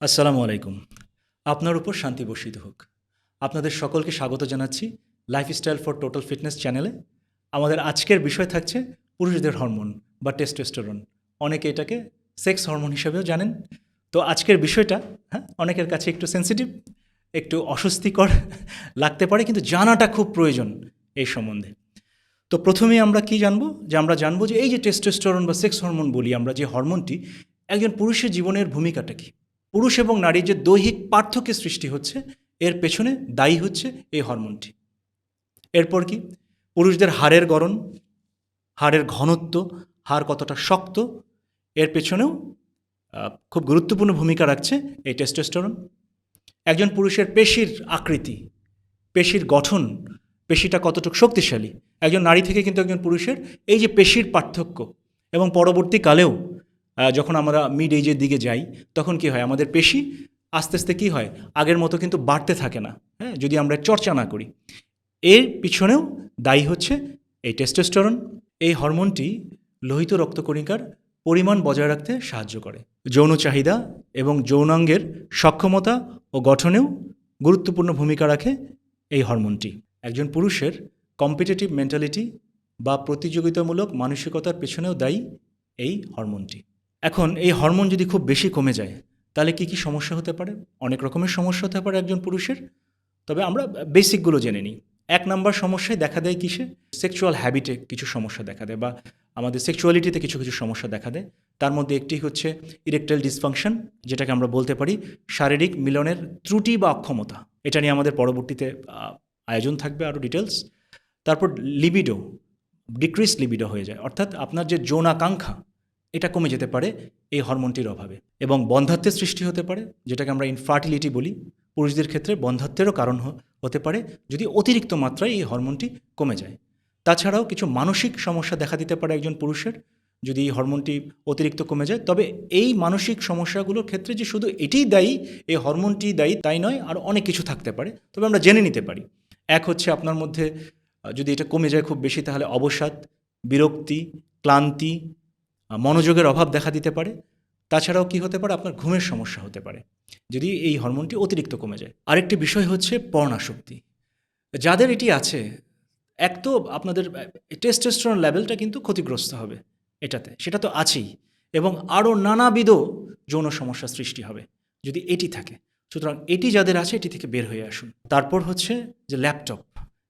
আসসালামু আলাইকুম। আপনার উপর শান্তি বর্ষিত হোক। আপনাদের সকলকে স্বাগত জানাচ্ছি লাইফস্টাইল ফর টোটাল ফিটনেস চ্যানেলে আমাদের আজকের বিষয় থাকছে পুরুষদের হরমোন বা টেস্টোস্টেরন অনেকে এটাকে সেক্স হরমোন হিসেবেও জানেন। তো আজকের বিষয়টা হ্যাঁ অনেকের কাছে একটু সেন্সিটিভ একটু অস্বস্তিকর লাগতে পারে, কিন্তু জানাটা খুব প্রয়োজন এই সম্বন্ধে। তো প্রথমে আমরা কি জানব? যে আমরা জানব যে এই যে টেস্টোস্টেরন বা সেক্স হরমোন বলি আমরা, যে হরমোনটি একজন পুরুষের জীবনের ভূমিকাটা কি? পুরুষ এবং নারীর যে দৈহিক পার্থক্যের সৃষ্টি হচ্ছে, এর পেছনে দায়ী হচ্ছে এই হরমোনটি। এরপর কি? পুরুষদের হাড়ের গড়ন, হাড়ের ঘনত্ব, হাড় কতটা শক্ত, এর পেছনেও খুব গুরুত্বপূর্ণ ভূমিকা রাখছে এই টেস্টোস্টেরন একজন পুরুষের পেশির আকৃতি, পেশির গঠন, পেশিটা কতটুকু শক্তিশালী। একজন নারী থেকে কিন্তু একজন পুরুষের এই যে পেশির পার্থক্য এবং পরবর্তীকালেও যখন আমরা মিড এজের দিকে যাই, তখন কি হয়? আমাদের পেশি আস্তে আস্তে কি হয়? আগের মতো কিন্তু বাড়তে থাকে না হ্যাঁ? যদি আমরা চর্চা না করি। এর পিছনেও দায়ী হচ্ছে এই টেস্টোস্টেরন এই হরমোনটি লোহিত রক্তকণিকার পরিমাণ বজায় রাখতে সাহায্য করে। যৌন চাহিদা এবং যৌনাঙ্গের সক্ষমতা ও গঠনেও গুরুত্বপূর্ণ ভূমিকা রাখে এই হরমোনটি। একজন পুরুষের কম্পিটিটিভ মেন্টালিটি বা প্রতিযোগিতামূলক মানসিকতার পেছনেও দায়ী এই হরমোনটি। এখন এই হরমোন যদি খুব বেশি কমে যায়, তাহলে কি কি সমস্যা হতে পারে? অনেক রকমের সমস্যা হতে পারে একজন পুরুষের। তবে আমরা বেসিকগুলো জেনে নিই। এক নাম্বার সমস্যায় দেখা দেয় কিসে? সেক্সুয়াল হ্যাবিটে কিছু সমস্যা দেখা দেয় বা আমাদের সেক্সুয়ালিটিতে কিছু কিছু সমস্যা দেখা দেয়। তার মধ্যে একটি হচ্ছে ইরেকটাইল ডিসফাংশন, যেটাকে আমরা বলতে পারি শারীরিক মিলনের ত্রুটি বা অক্ষমতা। এটা নিয়ে আমাদের পরবর্তীতে আয়োজন থাকবে আরও ডিটেলস তারপর লিবিডো ডিক্রিস লিবিডো হয়ে যায়। অর্থাৎ আপনার যে যৌনাকাঙ্ক্ষা এটা কমে যেতে পারে এই হরমোনটির অভাবে এবং বন্ধাত্বের সৃষ্টি হতে পারে, যেটাকে আমরা ইনফার্টিলিটি বলি। পুরুষদের ক্ষেত্রে বন্ধাত্বেরও কারণ হতে পারে যদি অতিরিক্ত মাত্রায় এই হরমোনটি কমে যায়। তাছাড়াও কিছু মানসিক সমস্যা দেখা দিতে পারে একজন পুরুষের, যদি এই হরমোনটি অতিরিক্ত কমে যায়। তবে এই মানসিক সমস্যাগুলোর ক্ষেত্রে যে শুধু এটিই দায়ী, এই হরমোনটি দায়ী তাই নয়, আর অনেক কিছু থাকতে পারে। তবে আমরা জেনে নিতে পারি, এক হচ্ছে আপনার মধ্যে যদি এটা কমে যায় খুব বেশি, তাহলে অবসাদ, বিরক্তি, ক্লান্তি মনোযোগের অভাব দেখা দিতে পারে। তাছাড়াও কি হতে পারে? আপনার ঘুমের সমস্যা হতে পারে। যদি এই হরমোনটি অতিরিক্ত কমে যায়। আরেকটি বিষয় হচ্ছে পর্ণাশক্তি। যাদের এটি আছে, এক তো আপনাদের টেস্টোস্টেরন লেভেলটা কিন্তু ক্ষতিগ্রস্ত হবে এটাতে। সেটা তো আছেই। এবং আরও নানাবিধ যৌন সমস্যা সৃষ্টি হবে যদি এটি থাকে। সুতরাং এটি যাদের আছে, এটি থেকে বের হয়ে আসুন। তারপর হচ্ছে যে ল্যাপটপ।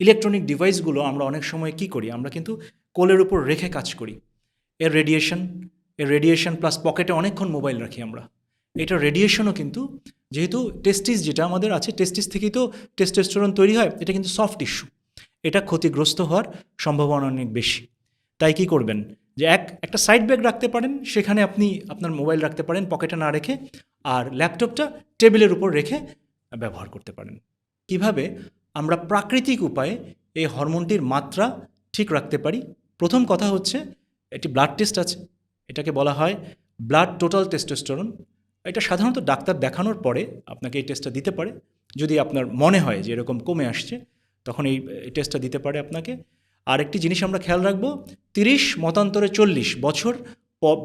ইলেকট্রনিক ডিভাইসগুলো আমরা অনেক সময় কি করি? আমরা কিন্তু কোলের উপর রেখে কাজ করি। এর রেডিয়েশন এর রেডিয়েশন প্লাস পকেটে অনেকক্ষণ মোবাইল রাখি আমরা। এটা রেডিয়েশনও কিন্তু যেহেতু টেস্টিস যেটা আমাদের আছে টেস্টিস থেকেই তো টেস্টোস্টেরন তৈরি হয়, এটা কিন্তু সফট টিস্যু এটা ক্ষতিগ্রস্ত হওয়ার সম্ভাবনা অনেক বেশি। তাই কি করবেন? যে এক, একটা সাইড ব্যাগ রাখতে পারেন, সেখানে আপনি আপনার মোবাইল রাখতে পারেন পকেটে না রেখে, আর ল্যাপটপটা টেবিলের উপর রেখে ব্যবহার করতে পারেন। কীভাবে? আমরা প্রাকৃতিক উপায়ে এই হরমোনটির মাত্রা ঠিক রাখতে পারি। প্রথম কথা হচ্ছে একটি ব্লাড টেস্ট আছে। এটাকে বলা হয় ব্লাড টোটাল টেস্টোস্টেরন এটা সাধারণত ডাক্তার দেখানোর পরে আপনাকে এই টেস্টটা দিতে পারে। যদি আপনার মনে হয় যে এরকম কমে আসছে, তখন এই টেস্টটা দিতে পারে আপনাকে। আর একটি জিনিস আমরা খেয়াল রাখব, তিরিশ, মতান্তরে চল্লিশ বছর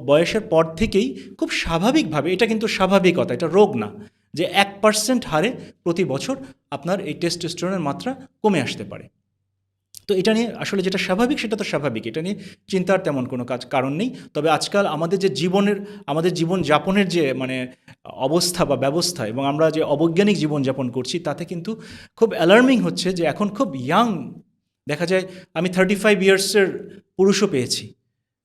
বয়সের পর থেকেই খুব স্বাভাবিকভাবে, এটা কিন্তু স্বাভাবিকতা, এটা রোগ না, যে এক পার্সেন্ট হারে প্রতি বছর আপনার এই টেস্টোস্টেরনের মাত্রা কমে আসতে পারে। তো এটা নিয়ে আসলে যেটা স্বাভাবিক, সেটা তো স্বাভাবিক। এটা নিয়ে চিন্তার তেমন কোনো কাজ, কারণ নেই। তবে আজকাল আমাদের যে জীবনের, আমাদের জীবন যাপনের যে মানে অবস্থা বা ব্যবস্থা এবং আমরা যে অবৈজ্ঞানিক জীবন যাপন করছি, তাতে কিন্তু খুব অ্যালার্মিং হচ্ছে যে এখন খুব ইয়াং দেখা যায়, আমি থার্টি ফাইভ ইয়ার্সের পুরুষও পেয়েছি,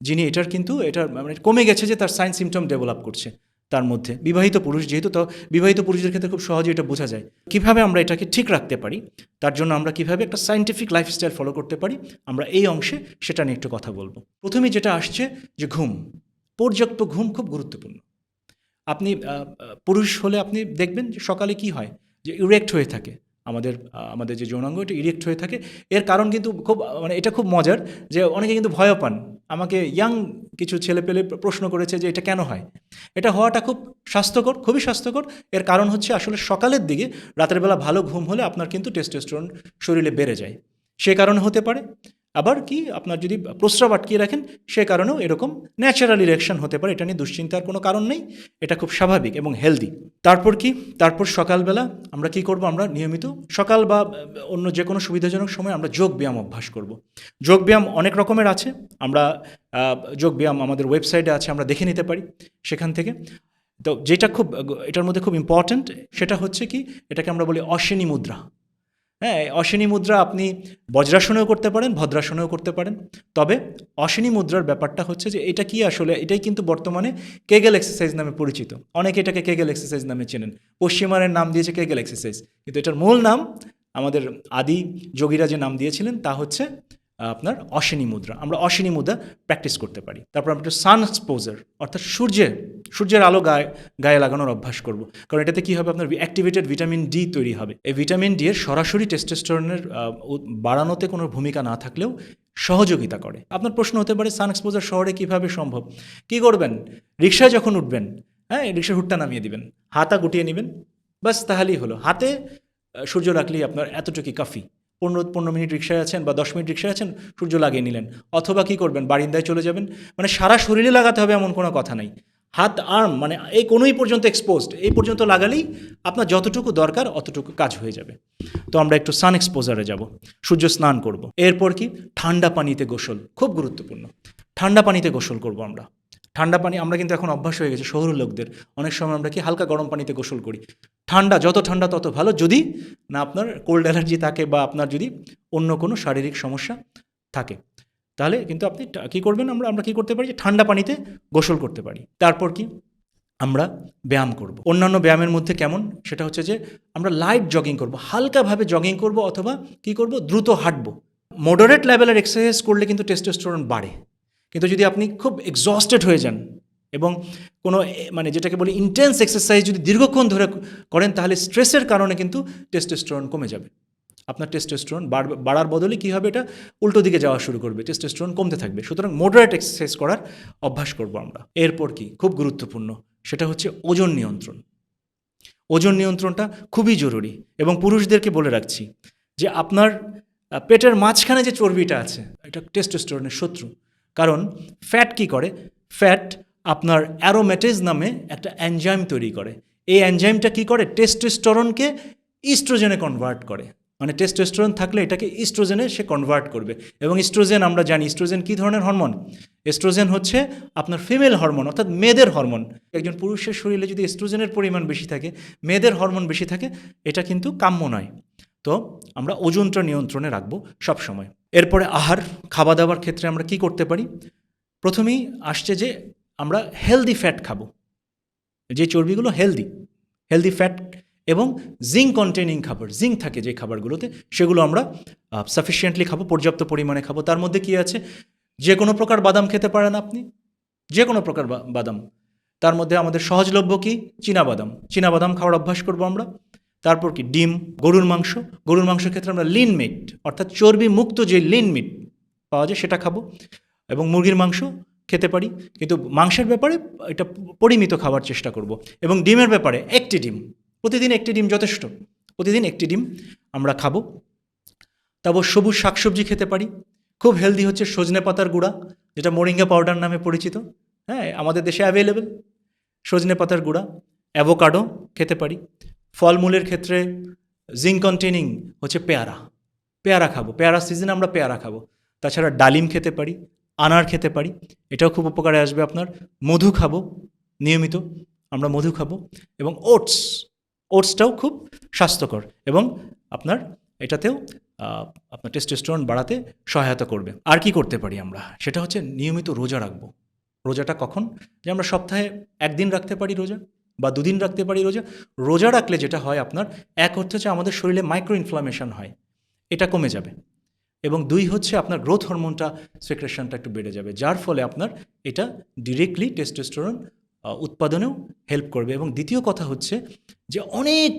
যিনি এটার কিন্তু এটা মানে কমে গেছে যে তার সাইন সিমটম ডেভেলপ করছে। তার মধ্যে। বিবাহিত পুরুষ যেহেতু, তো বিবাহিত পুরুষদের ক্ষেত্রে খুব সহজে এটা বোঝা যায়। কীভাবে আমরা এটাকে ঠিক রাখতে পারি, তার জন্য আমরা কীভাবে একটা সাইন্টিফিক লাইফস্টাইল ফলো করতে পারি, আমরা এই অংশে সেটা নিয়ে একটু কথা বলব। প্রথমে যেটা আসছে যে ঘুম। পর্যাপ্ত ঘুম খুব গুরুত্বপূর্ণ। আপনি পুরুষ হলে আপনি দেখবেন যে সকালে কি হয়, যে ইরেক্ট হয়ে থাকে। আমাদের আমাদের যে যৌনাঙ্গ, এটা ইরেক্ট হয়ে থাকে। এর কারণ কিন্তু খুব মানে এটা খুব মজার যে অনেকে কিন্তু ভয় পান। আমাকে ইয়াং কিছু ছেলে পেলে প্রশ্ন করেছে যে এটা কেন হয়? এটা হওয়াটা খুব স্বাস্থ্যকর, খুবই স্বাস্থ্যকর। এর কারণ হচ্ছে আসলে সকালের দিকে রাতের বেলা ভালো ঘুম হলে আপনার কিন্তু টেস্টোস্টেরন শরীরে বেড়ে যায়। সে কারণে হতে পারে। আবার কি আপনার যদি প্রস্রাব আটকিয়ে রাখেন, সে কারণেও এরকম ন্যাচারাল ইরেকশন হতে পারে। এটা নিয়ে দুশ্চিন্তার কোনো কারণ নেই। এটা খুব স্বাভাবিক এবং হেলদি তারপর কি? তারপর সকালবেলা আমরা কি করব? আমরা নিয়মিত সকাল বা অন্য যে কোনো সুবিধাজনক সময় আমরা যোগ ব্যায়াম অভ্যাস করব। যোগ ব্যায়াম অনেক রকমের আছে। আমরা যোগ ব্যায়াম আমাদের ওয়েবসাইটে আছে, আমরা দেখে নিতে পারি সেখান থেকে। তো যেটা খুব, এটার মধ্যে খুব ইম্পর্ট্যান্ট সেটা হচ্ছে কি? এটাকে আমরা বলি অশ্বিনী মুদ্রা। হ্যাঁ অশ্বিনী মুদ্রা আপনি বজ্রাসনেও করতে পারেন, ভদ্রাসনেও করতে পারেন। তবে অশ্বিনী মুদ্রার ব্যাপারটা হচ্ছে যে এটা কি আসলে, এটাই কিন্তু বর্তমানে কেগেল এক্সারসাইজ নামে পরিচিত। অনেকে এটাকে কেগেল এক্সারসাইজ নামে চেনেন। পশ্চিমারের নাম দিয়েছে কেগেল এক্সারসাইজ। কিন্তু এটার মূল নাম আমাদের আদি যোগীরা যে নাম দিয়েছিলেন তা হচ্ছে আপনার অশ্বিনী মুদ্রা, আমরা অশ্বিনী মুদ্রা প্র্যাকটিস করতে পারি। তারপর আমরা একটু সান এক্সপোজার অর্থাৎ সূর্যের সূর্যের আলো গায়ে গায়ে লাগানোর অভ্যাস করব। কারণ এটাতে কী হবে? আপনার অ্যাক্টিভেটেড ভিটামিন ডি তৈরি হবে। এই ভিটামিন ডি এর সরাসরি টেস্টোস্টেরনের বাড়ানোতে কোনো ভূমিকা না থাকলেও সহযোগিতা করে। আপনার প্রশ্ন হতে পারে সান এক্সপোজার শহরে কীভাবে সম্ভব? কি করবেন? রিক্সায় যখন উঠবেন হ্যাঁ রিক্সার হুটটা নামিয়ে দিবেন হাতা গুটিয়ে নেবেন বাস তাহলেই হলো। হাতে সূর্য রাখলেই আপনার এতটুকুই কাফি। পনেরো পনেরো মিনিট রিক্সায় আছেন বা দশ মিনিট রিক্সায় আছেন, সূর্য লাগিয়ে নিলেন। অথবা কি করবেন? বারিন্দায় চলে যাবেন। মানে সারা শরীরে লাগাতে হবে এমন কোনো কথা নাই। হাত, আর্ম মানে এই কোনোই পর্যন্ত এক্সপোজড এই পর্যন্ত লাগালেই আপনার যতটুকু দরকার অতটুকু কাজ হয়ে যাবে। তো আমরা একটু সান এক্সপোজারে যাব। সূর্য স্নান করব। এরপর কি? ঠান্ডা পানিতে গোসল। খুব গুরুত্বপূর্ণ। ঠান্ডা পানিতে গোসল করব আমরা। ঠান্ডা পানি আমরা কিন্তু এখন অভ্যাস হয়ে গেছে শহর লোকদের। অনেক সময় আমরা কি হালকা গরম পানিতে গোসল করি। ঠান্ডা, যত ঠান্ডা তত ভালো। যদি না আপনার কোল্ড অ্যালার্জি থাকে বা আপনার যদি অন্য কোনো শারীরিক সমস্যা থাকে, তাহলে কিন্তু আপনি কী করবেন আমরা আমরা কী করতে পারি যে ঠান্ডা পানিতে গোসল করতে পারি। তারপর কি? আমরা ব্যায়াম করব। অন্যান্য ব্যায়ামের মধ্যে কেমন? সেটা হচ্ছে যে আমরা লাইট জগিং করব। হালকাভাবে জগিং করব অথবা কি করব? দ্রুত হাঁটবো। মডারেট লেভেলের এক্সারসাইজ করলে কিন্তু টেস্টোস্টেরন বাড়ে। কিন্তু যদি আপনি খুব এক্সস্টেড হয়ে যান এবং কোনো মানে যেটাকে বলি ইন্টেন্স এক্সারসাইজ যদি দীর্ঘক্ষণ ধরে করেন, তাহলে স্ট্রেসের কারণে কিন্তু টেস্টোস্টেরন কমে যাবে। আপনার টেস্টোস্টেরন বাড়ার বদলে কী হবে এটা? উল্টো দিকে যাওয়া শুরু করবে টেস্টোস্টেরন কমতে থাকবে। সুতরাং মডারেট এক্সারসাইজ করার অভ্যাস করব আমরা। এরপর কি? খুব গুরুত্বপূর্ণ, সেটা হচ্ছে ওজন নিয়ন্ত্রণ। ওজন নিয়ন্ত্রণটা খুবই জরুরি এবং পুরুষদেরকে বলে রাখছি যে আপনার পেটের মাঝখানে যে চর্বিটা আছে, এটা টেস্টোস্টেরনের শত্রু। কারণ ফ্যাট কি করে? ফ্যাট আপনার অ্যারোমেটেজ নামে একটা অ্যানজাইম তৈরি করে। এই অ্যানজাইমটা কি করে? টেস্টোস্টেরনকে ইস্ট্রোজেনে কনভার্ট করে। মানে টেস্টোস্টেরন থাকলে এটাকে ইস্ট্রোজেনে সে কনভার্ট করবে। এবং ইস্ট্রোজেন আমরা জানি ইস্ট্রোজেন কী ধরনের হরমোন এস্ট্রোজেন হচ্ছে আপনার ফিমেল হরমোন অর্থাৎ মেয়েদের হরমোন একজন পুরুষের শরীরে যদি এস্ট্রোজেনের পরিমাণ বেশি থাকে, মেয়েদের হরমোন বেশি থাকে, এটা কিন্তু কাম্য নয়। তো আমরা ওজনটা নিয়ন্ত্রণে রাখব সব সময় এরপরে আহার খাওয়া দাওয়ার ক্ষেত্রে আমরা কি করতে পারি? প্রথমেই আসছে যে আমরা হেলদি ফ্যাট খাব। যে চর্বিগুলো হেলদি হেলদি ফ্যাট এবং জিঙ্ক কন্টেনিং খাবার জিঙ্ক থাকে যে খাবারগুলোতে, সেগুলো আমরা সাফিসিয়েন্টলি খাব, পর্যাপ্ত পরিমাণে খাব। তার মধ্যে কি আছে? যে কোনো প্রকার বাদাম খেতে পারেন আপনি। যে কোনো প্রকার বাদাম। তার মধ্যে আমাদের সহজলভ্য কি? বাদাম। চীনা বাদাম খাওয়ার অভ্যাস করব আমরা। তারপর কি? ডিম, গরুর মাংস। গরুর মাংসের ক্ষেত্রে আমরা লিন মিট অর্থাৎ চর্বি মুক্ত যে লিন মিট পাওয়া যায় সেটা খাব। এবং মুরগির মাংস খেতে পারি, কিন্তু মাংসের ব্যাপারে এটা পরিমিত খাওয়ার চেষ্টা করব। এবং ডিমের ব্যাপারে একটি ডিম, প্রতিদিন একটি ডিম যথেষ্ট। প্রতিদিন একটি ডিম আমরা খাব। তারপর সবুজ শাকসবজি খেতে পারি। খুব হেলদি হচ্ছে সজনে পাতার গুঁড়া, যেটা মোরিঙ্গা পাউডার নামে পরিচিত। হ্যাঁ আমাদের দেশে অ্যাভেলেবেল সজনে পাতার গুঁড়া অ্যাভোকাডো খেতে পারি। ফলমূলের ক্ষেত্রে জিঙ্ক কন্টেনিং হচ্ছে পেয়ারা। পেয়ারা খাব। পেয়ারা সিজনে আমরা পেয়ারা খাব। তাছাড়া ডালিম খেতে পারি, আনার খেতে পারি। এটাও খুব উপকারে আসবে আপনার। মধু খাব, নিয়মিত আমরা মধু খাব এবং ওটস, ওটসটাও খুব স্বাস্থ্যকর এবং আপনার এটাতেও আপনার টেস্টোস্টেরন বাড়াতে সহায়তা করবে। আর কি করতে পারি আমরা? সেটা হচ্ছে নিয়মিত রোজা রাখব। রোজাটা কখন? যে আমরা সপ্তাহে একদিন রাখতে পারি রোজা। বা দুদিন রাখতে পারি রোজা? রোজা রাখলে যেটা হয় আপনার, এক হচ্ছে আমাদের শরীরে মাইক্রো ইনফ্লামেশন হয়, এটা কমে যাবে। এবং দুই হচ্ছে আপনার গ্রোথ হরমোনটা সেক্রেশনটা একটু বেড়ে যাবে, যার ফলে আপনার এটা ডিরেক্টলি টেস্টোস্টেরন উৎপাদনেও হেল্প করবে। এবং দ্বিতীয় কথা হচ্ছে যে অনেক,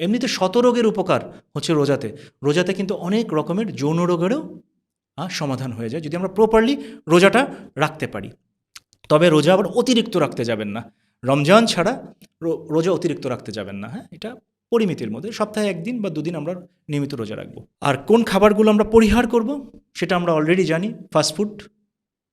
এমনিতে শত রোগের উপকার হচ্ছে রোজাতে। রোজাতে কিন্তু অনেক রকমের যৌন রোগেরও সমাধান হয়ে যায়, যদি আমরা প্রপারলি রোজাটা রাখতে পারি। তবে রোজা আবার অতিরিক্ত রাখতে যাবেন না। রমজান ছাড়া রোজা অতিরিক্ত রাখতে যাবেন না হ্যাঁ? এটা পরিমিতির মধ্যে। সপ্তাহে একদিন বা দুদিন আমরা নিয়মিত রোজা রাখব। আর কোন খাবারগুলো আমরা পরিহার করব, সেটা আমরা অলরেডি জানি। ফাস্টফুড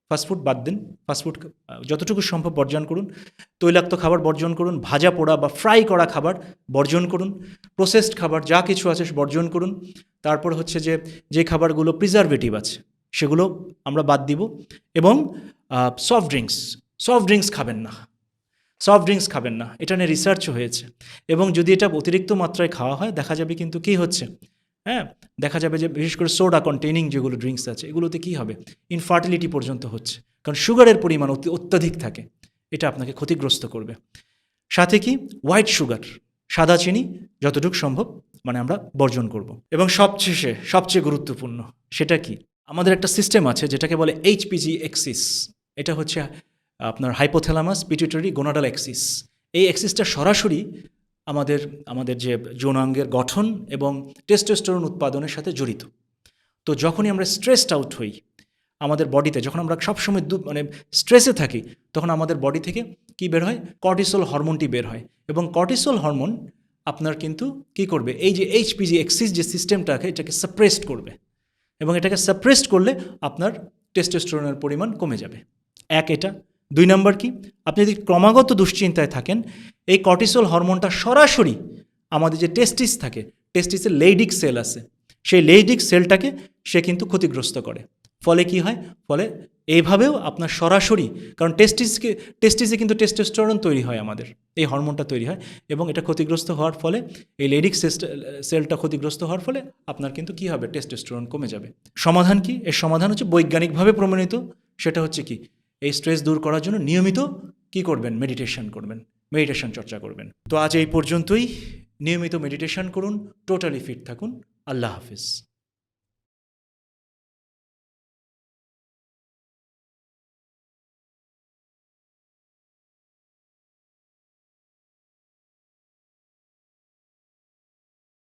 ফাস্টফুড বাদ দিন। ফাস্টফুড যতটুকু সম্ভব বর্জন করুন। তৈলাক্ত খাবার বর্জন করুন। ভাজা পোড়া বা ফ্রাই করা খাবার বর্জন করুন। প্রসেসড খাবার যা কিছু আছে বর্জন করুন। তারপর হচ্ছে যে যে খাবারগুলো প্রিজারভেটিভ আছে, সেগুলো আমরা বাদ দিব। এবং সফট ড্রিঙ্কস সফট ড্রিঙ্কস খাবেন না। সফট ড্রিঙ্কস খাবেন না। এটা নিয়ে রিসার্চও হয়েছে। এবং যদি এটা অতিরিক্ত মাত্রায় খাওয়া হয়, দেখা যাবে কিন্তু কী হচ্ছে? হ্যাঁ দেখা যাবে যে বিশেষ করে সোডা কন্টেনিং যেগুলো ড্রিঙ্কস আছে, এগুলোতে কী হবে? ইনফার্টিলিটি পর্যন্ত হচ্ছে। কারণ সুগারের পরিমাণ অতি অত্যাধিক থাকে। এটা আপনাকে ক্ষতিগ্রস্ত করবে। সাথে কি? হোয়াইট সুগার সাদা চিনি, যতটুকু সম্ভব মানে আমরা বর্জন করব। এবং সবশেষে, সবচেয়ে গুরুত্বপূর্ণ, সেটা কি? আমাদের একটা সিস্টেম আছে যেটাকে বলে এইচপিজি এক্সিস এটা হচ্ছে আপনার হাইপোথ্যালামাস পিটুইটারি গোনাডাল এক্সিস এই এক্সিসটা সরাসরি আমাদের আমাদের যে যৌনাঙ্গের গঠন এবং টেস্টোস্টেরন উৎপাদনের সাথে জড়িত। তো যখনই আমরা স্ট্রেসড আউট হই, আমাদের বডিতে, যখন আমরা সবসময় দু মানে স্ট্রেসে থাকি, তখন আমাদের বডি থেকে কি বের হয়? কর্টিসল হরমোনটি বের হয়। এবং কর্টিসল হরমোন আপনার কিন্তু কি করবে? এই যে এইচপিজি এক্সিস যে সিস্টেমটাকে এটাকে সাপ্রেসড করবে। এবং এটাকে সাপ্রেসড করলে আপনার টেস্টোস্টেরনের পরিমাণ কমে যাবে। এক এটা। দুই নম্বর কি? আপনি যদি ক্রমাগত দুশ্চিন্তায় থাকেন, এই কর্টিসল হরমোনটা সরাসরি আমাদের যে টেস্টিস থাকে, টেস্টিসের লেইডিক সেল আছে, সেই লেইডিক সেলটাকে সে কিন্তু ক্ষতিগ্রস্ত করে। ফলে কি হয়? ফলে এইভাবেও আপনার সরাসরি, কারণ টেস্টিসকে, টেস্টিসে কিন্তু টেস্টোস্টেরন তৈরি হয় আমাদের, এই হরমোনটা তৈরি হয় এবং এটা ক্ষতিগ্রস্ত হওয়ার ফলে, এই লেডিক সেলটা ক্ষতিগ্রস্ত হওয়ার ফলে আপনার কিন্তু কি হবে? টেস্টোস্টেরন কমে যাবে। সমাধান কি? এর সমাধান হচ্ছে বৈজ্ঞানিকভাবে প্রমাণিত, সেটা হচ্ছে কি? এই স্ট্রেস দূর করার জন্য নিয়মিত কি করবেন? মেডিটেশন করবেন। মেডিটেশন চর্চা করবেন। তো আজ এই পর্যন্তই। নিয়মিত মেডিটেশন করুন টোটালি ফিট থাকুন। আল্লাহ হাফিজ।